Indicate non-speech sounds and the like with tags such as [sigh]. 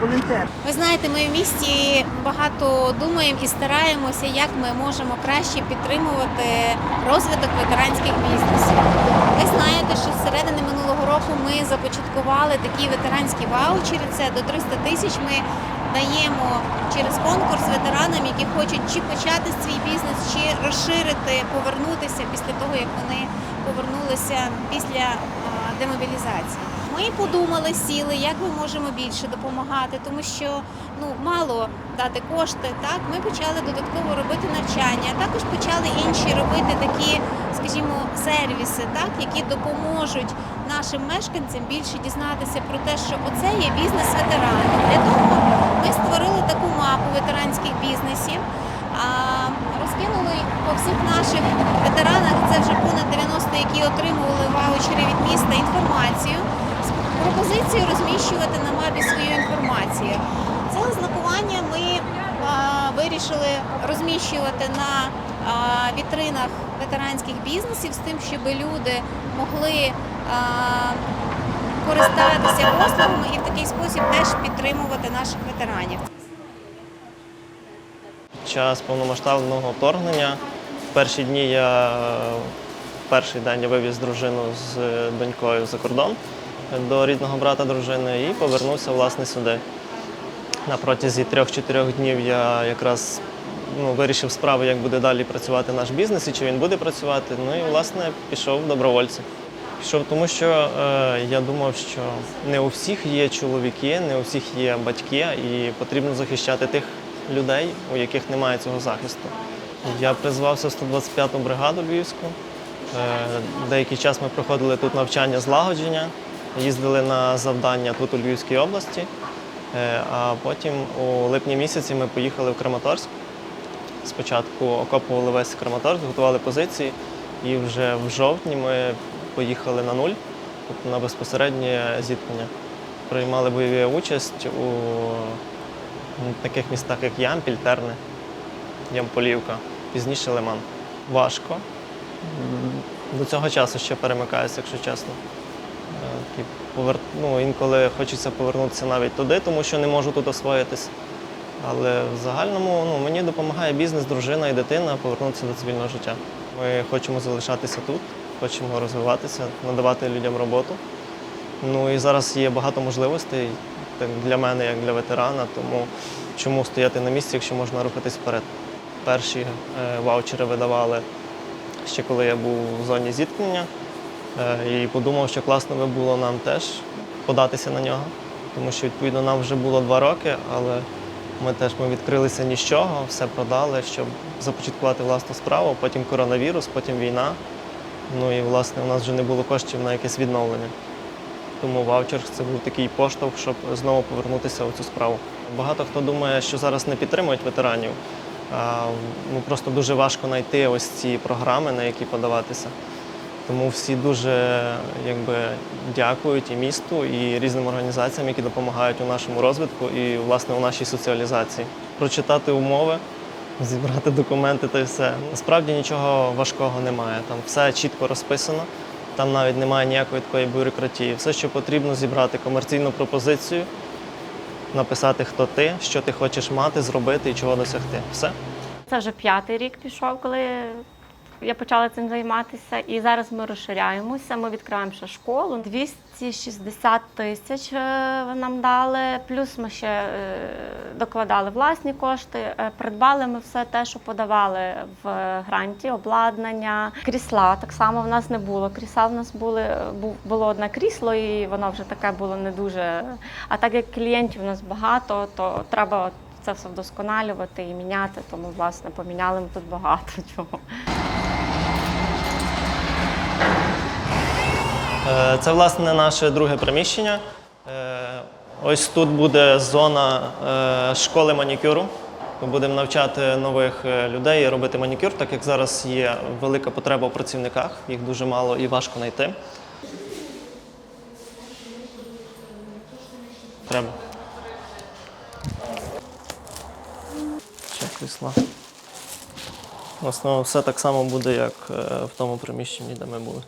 волонтер. Ви знаєте, ми в місті багато думаємо і стараємося, як ми можемо краще підтримувати розвиток ветеранських бізнесів. Ви знаєте, що з середини минулого року ми започаткували такі ветеранські ваучери. Це до 300 тисяч. Ми даємо через конкурс ветеранам, які хочуть чи почати свій бізнес, чи розширити, повернутися після того, як вони повернулися після демобілізації. Ми подумали, сіли, як ми можемо більше допомагати, тому що ну мало дати кошти. Так, ми почали додатково робити навчання, а також почали інші робити такі, скажімо, сервіси, так які допоможуть нашим мешканцям більше дізнатися про те, що оце є бізнес ветеранів. Для того ми створили таку мапу ветеранських бізнесів. Розкинули по всіх наших ветеранах, це вже понад 90, які отримували ваучери від міста інформацію з пропозицією розміщувати на мапі свою інформацію. Це ознакування ми вирішили розміщувати на вітринах ветеранських бізнесів з тим, щоб люди могли користатися послугами і в такий спосіб теж підтримувати наших ветеранів. Час повномасштабного вторгнення перші дні я перший день я вивіз дружину з донькою за кордон до рідного брата дружини і повернувся власне сюди. На протязі трьох-чотирьох днів я якраз ну, вирішив справи, як буде далі працювати наш бізнес і чи він буде працювати. Ну і власне пішов добровольцем. Пішов, тому що е, я думав, що не у всіх є чоловіки, не у всіх є батьки, і потрібно захищати тих людей, у яких немає цього захисту. Я призвався в 125-ту бригаду Львівську. Е, деякий час ми проходили тут навчання злагодження, їздили на завдання тут у Львівській області. Е, а потім у липні місяці ми поїхали в Краматорськ. Спочатку окопували весь Краматорськ, готували позиції, і вже в жовтні ми поїхали на нуль, тобто на безпосереднє зіткнення. Приймали бойові участь у таких містах, як Ямпіль, Терни, Ямполівка, пізніше Лиман. Важко. До цього часу ще перемикаюся, якщо чесно. Е, повер... ну, інколи хочеться повернутися навіть туди, тому що не можу тут освоїтись. Але в загальному ну, мені допомагає бізнес, дружина і дитина повернутися до цивільного життя. Ми хочемо залишатися тут, хочемо розвиватися, надавати людям роботу. Ну і зараз є багато можливостей так, для мене, як для ветерана, тому чому стояти на місці, якщо можна рухатись вперед. Перші е, ваучери видавали ще коли я був в зоні зіткнення. Е, І подумав, що класно би було нам теж податися на нього, тому що відповідно нам вже було два роки, але ми теж ми відкрилися ні з чого, все продали, щоб започаткувати власну справу. Потім коронавірус, потім війна. Ну і власне у нас вже не було коштів на якесь відновлення. Тому ваучер це був такий поштовх, щоб знову повернутися у цю справу. Багато хто думає, що зараз не підтримують ветеранів. Ну просто дуже важко знайти ось ці програми, на які подаватися. Тому всі дуже якби, дякують і місту, і різним організаціям, які допомагають у нашому розвитку і власне у нашій соціалізації. Прочитати умови, зібрати документи та все. Насправді нічого важкого немає. Там все чітко розписано, там навіть немає ніякої такої бюрократії. Все, що потрібно, зібрати комерційну пропозицію, написати, хто ти, що ти хочеш мати, зробити і чого досягти. Все. Це вже п'ятий рік пішов, коли я почала цим займатися. І зараз ми розширяємося. Ми відкриваємо ще школу. 260 тисяч е, нам дали. Плюс ми ще е, докладали власні кошти. Е, Придбали ми все те, що подавали в гранті, обладнання, крісла. Так само в нас не було. Крісла в нас були було одне крісло, і воно вже таке було не дуже. А так як клієнтів у нас багато, то треба це все вдосконалювати і міняти. Тому власне поміняли ми тут багато [laughs] чого. Це власне наше друге приміщення. Е, Ось тут буде зона е, школи манікюру. Ми будемо навчати нових е, людей робити манікюр, так як зараз є велика потреба у працівниках, їх дуже мало і важко знайти. Треба. Ще. В основному все так само буде, як е, в тому приміщенні, де ми були.